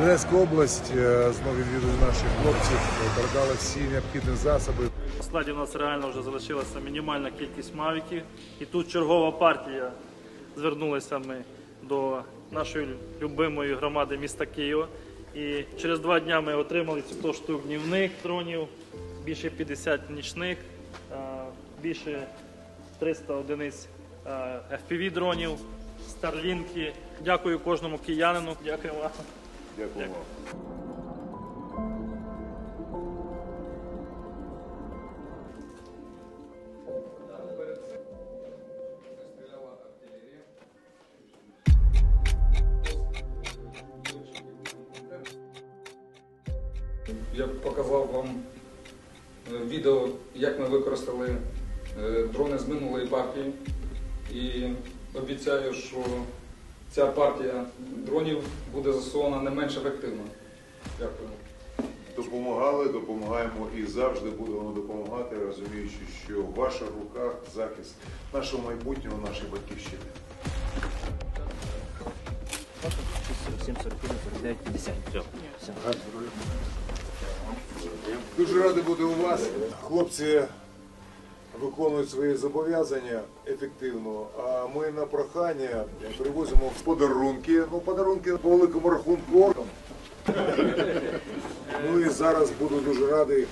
Донецька область е, знову відвідує наших хлопців, передали всі необхідні засоби. У складі у нас реально вже залишилася мінімальна кількість мавіків. І тут чергова партія звернулися ми до нашої любимої громади міста Києва. І через два дні ми отримали ці 100 штук днівних дронів, більше 50 нічних, е, більше 300 одиниць е, FPV дронів, старлінки. Дякую кожному киянину. Дякую вам. Дякую вам. Я показав вам е, відео, як ми використали е, дрони з минулої партії. І обіцяю, що ця партія дронів буде засована не менш ефективно. Дякую. Допомагали, допомагаємо і завжди будемо допомагати, розуміючи, що в ваших руках захист нашого майбутнього, нашої батьківщини. 741, 49, 50. Дуже радий бути у вас. Хлопці виконують свої зобов'язання ефективно, а ми на прохання привозимо подарунки. Ну, подарунки по великому рахунку. Ну і зараз буду дуже радий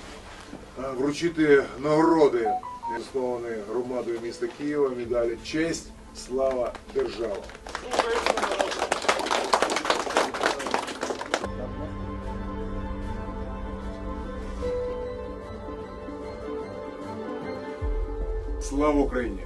вручити нагороди, засновані громадою міста Києва, медалі Честь, слава, держава. Слава Україні!